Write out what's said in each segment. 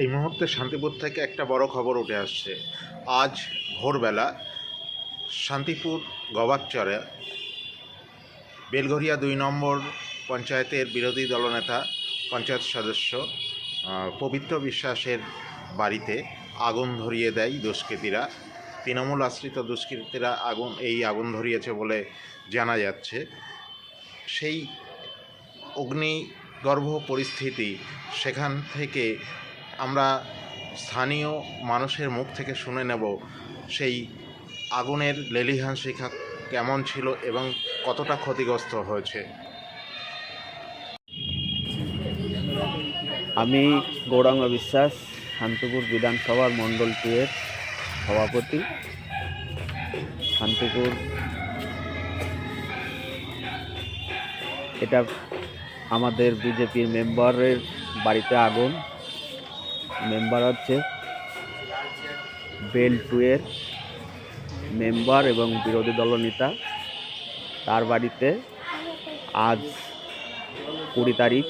এই মুহূর্তে শান্তিপুর থেকে একটা বড় খবর উঠে আসছে। আজ ভোরবেলা শান্তিপুর গবাকচরে বেলঘরিয়া দুই নম্বর পঞ্চায়েতের বিরোধী দলনেতা, পঞ্চায়েত সদস্য পবিত্র বিশ্বাসের বাড়িতে আগুন ধরিয়ে দেয় দুষ্কৃতীরা। তৃণমূল আশ্রিত দুষ্কৃতীরা আগুন, এই আগুন ধরিয়েছে বলে জানা যাচ্ছে। সেই অগ্নিগর্ভ পরিস্থিতি সেখান থেকে আমরা স্থানীয় মানুষের মুখ থেকে শুনে নেব সেই আগুনের লেলিহান শিখা কেমন ছিল এবং কতটা ক্ষতিগ্রস্ত হয়েছে। আমি গৌরাঙ্গ বিশ্বাস, শান্তিপুর বিধানসভার মণ্ডল টুয়ের সভাপতি। শান্তিপুর এটা আমাদের বিজেপির মেম্বারের বাড়িতে আগুন। মেম্বার হচ্ছে বেল টুয়ের মেম্বার এবং বিরোধী দলনেতা তার বাড়িতে আজ কুড়ি তারিখ,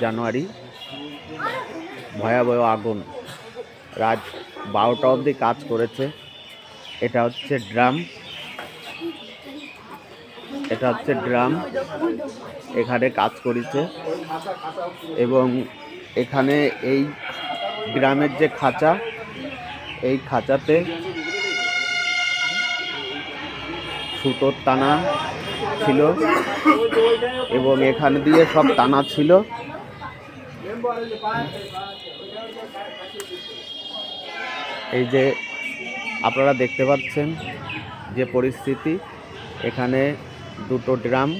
জানুয়ারি, ভয়াবহ আগুন। রাত বারোটা অবধি কাজ করেছে। এটা হচ্ছে ড্রাম। এটা হচ্ছে ড্রাম। এখানে কাজ করেছে। এবং এখানে এই গ্রামের যে খাঁচা, এই খাঁচাতে সুতোর টানা ছিল এবং এখানে দিয়ে সব টানা ছিল। এই যে আপনারা দেখতে পাচ্ছেন যে পরিস্থিতি, এখানে দুটো ড্রাম,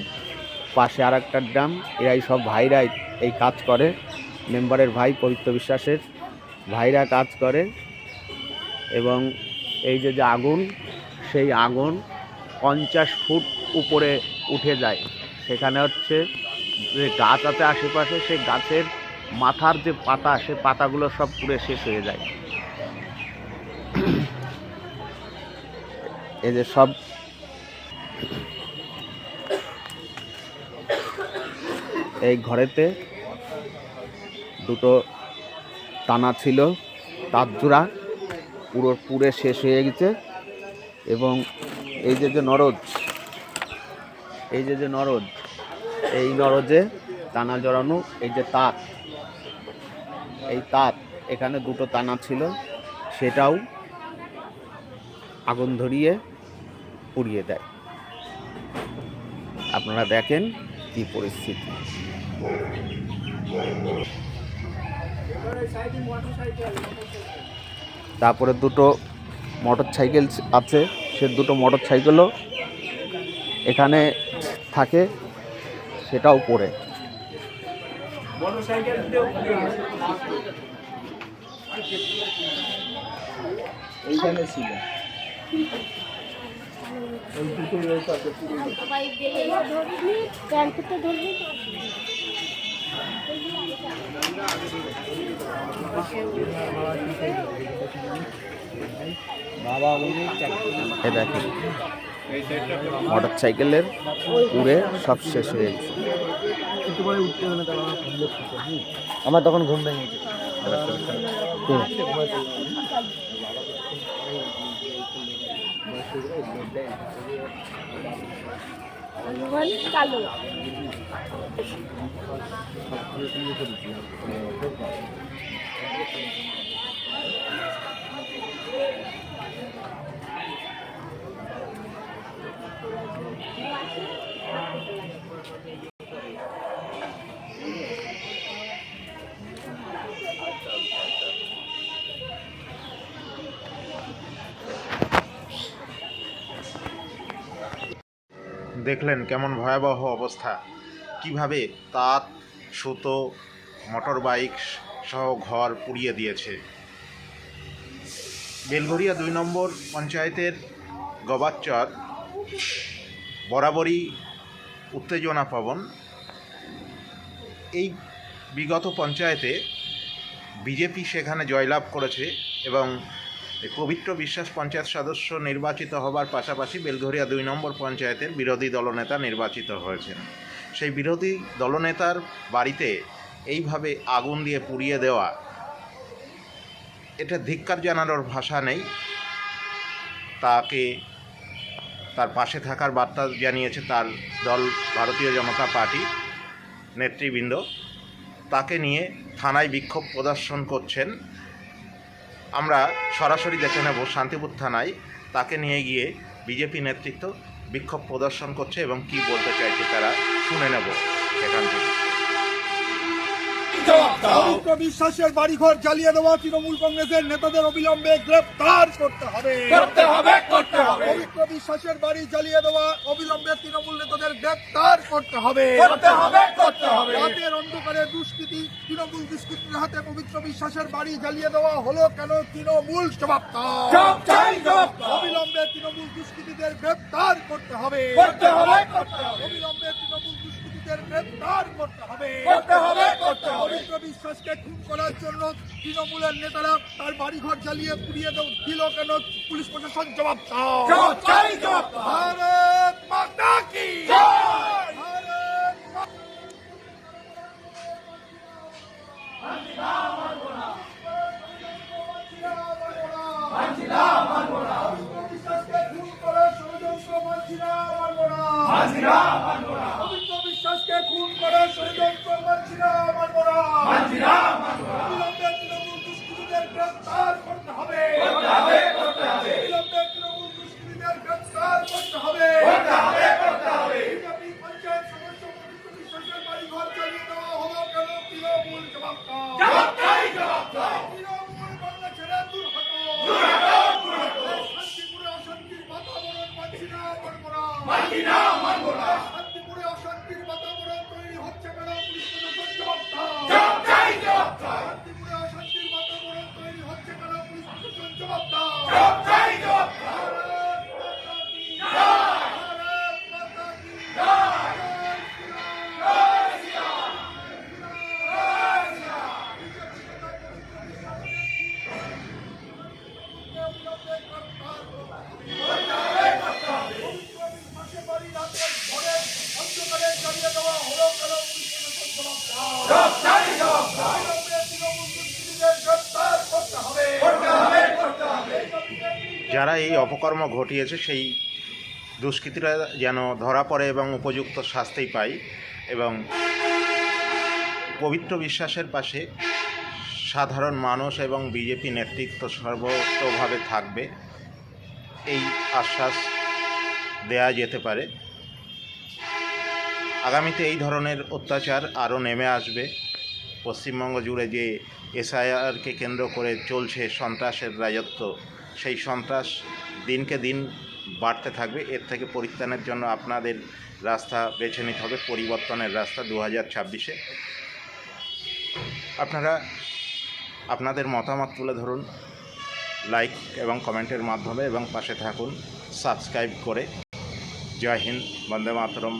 পাশে আর একটা ড্রাম, এরাই সব ভাইরাই এই কাজ করে। মেম্বারের ভাই পবিত্র বিশ্বাসের। ভাইরা কাজ করে এবং এই যে যে আগুন, সেই আগুন পঞ্চাশ ফুট উপরে উঠে যায়। সেখানে হচ্ছে যে গাছ আছে আশেপাশে, সেই গাছের মাথার যে পাতা সে পাতাগুলো সব পুড়ে শেষ হয়ে যায়। এই যে সব এই ঘরেতে দুটো টানা ছিল, তার জোড়া পুরো পুড়ে শেষ হয়ে গেছে। এবং এই যে যে নরজ এই যে যে নরজ এই নরজে টানা জড়ানো, এই যে তাঁত, এই তাঁত, এখানে দুটো টানা ছিল, সেটাও আগুন ধরিয়ে পুড়িয়ে দেয়। আপনারা দেখেন কি পরিস্থিতি। তারপরে দুটো মোটর সাইকেল আছে। সে দুটো মোটর সাইকেলও এখানে থাকে সেটাও এইখানে ছিল। মোটর সাইকেলের উড়ে সব শেষ হয়ে গেছে। আমার তখন ঘুম ভেঙে গেছে। দেখলেন কেমন ভয়াবহ অবস্থা। কীভাবে তাঁত সুতো মোটর বাইক সহ ঘর পুড়িয়ে দিয়েছে। বেলঘরিয়া দুই নম্বর পঞ্চায়েতের গবাচ্চর বরাবরই উত্তেজনা পাবন। এই বিগত পঞ্চায়েতে বিজেপি সেখানে জয়লাভ করেছে এবং পবিত্র বিশ্বাস পঞ্চায়েত সদস্য নির্বাচিত হবার পাশাপাশি বেলঘরিয়া দুই নম্বর পঞ্চায়েতের বিরোধী দলনেতা নির্বাচিত হয়েছেন। সেই বিরোধী দলনেতার বাড়িতে এইভাবে আগুন দিয়ে পুড়িয়ে দেওয়া, এটা ধিক্কার জানানোর ভাষা নেই। তাকে তার পাশে থাকার বার্তা জানিয়েছে তার দল, ভারতীয় জনতা পার্টি নেতৃবৃন্দ। তাকে নিয়ে থানায় বিক্ষোভ প্রদর্শন করছেন। আমরা সরাসরি দেখে নেব শান্তিপুর থানায়। তাকে নিয়ে গিয়ে বিজেপি নেতৃত্ব বিক্ষোভ প্রদর্শন করছে এবং কি বলতে চাইছে তারা শুনে নেব সেখান থেকে। পবিত্র বিশ্বাসের বাড়িঘর জ্বালিয়ে দেওয়া তৃণমূল কংগ্রেসের নেতাদের অবিলম্বে গ্রেপ্তার করতে হবে। করতে হবে করতে হবে। পবিত্র বিশ্বাসের বাড়ি জ্বালিয়ে দেওয়া অবিলম্বে তৃণমূল নেতাদের গ্রেপ্তার করতে হবে। করতে হবে করতে হবে। রাতের অন্ধকারে দুষ্কৃতি তৃণমূল দুষ্কৃতির হাতে পবিত্র বিশ্বাসের বাড়ি জ্বালিয়ে দেওয়া হলো কেন তৃণমূল জবাব অবিলম্বে তৃণমূল দুষ্কৃতীদের গ্রেপ্তার করতে হবে। করতে হবে করতে হবে। অবিলম্বে তৃণমূল দুষ্কৃতীদের গ্রেফতার করতে হবে। করতে হবে করতে হবে। পবিত্র বিশ্বাসকে খুন করার জন্য তৃণমূলের নেতারা তার বাড়িঘর জ্বালিয়ে পুড়িয়ে দাও। দিল কেন? পুলিশ প্রশাসন জবাব দাও ভারত মাতা কি? Makina. যারা এই অপকর্ম ঘটিয়েছে, সেই দুষ্কৃতীরা যেন ধরা পড়ে এবং উপযুক্ত শাস্তি পায় এবং পবিত্র বিশ্বাসের পাশে সাধারণ মানুষ এবং বিজেপি নেতৃত্ব সর্বতভাবে থাকবে, এই আশ্বাস দেয়া যেতে পারে। আগামীতে এই ধরনের অত্যাচার আরও নেমে আসবে। পশ্চিমবঙ্গ জুড়ে যে এসআইআরকে কেন্দ্র করে চলছে সন্ত্রাসের রাজত্ব সেই সন্ত্রাস দিনকে দিন বাড়তে থাকবে। এর থেকে পরিত্রাণের জন্য আপনাদের রাস্তা বেছে নিতে হবে, পরিবর্তনের রাস্তা দু হাজার ছাব্বিশে। আপনারা আপনাদের মতামত তুলে ধরুন, লাইক এবং কমেন্টের মাধ্যমে এবং পাশে থাকুন, সাবস্ক্রাইব করে। জয় হিন্দ, বন্দে মাতরম,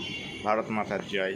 ভারত মাতার জয়।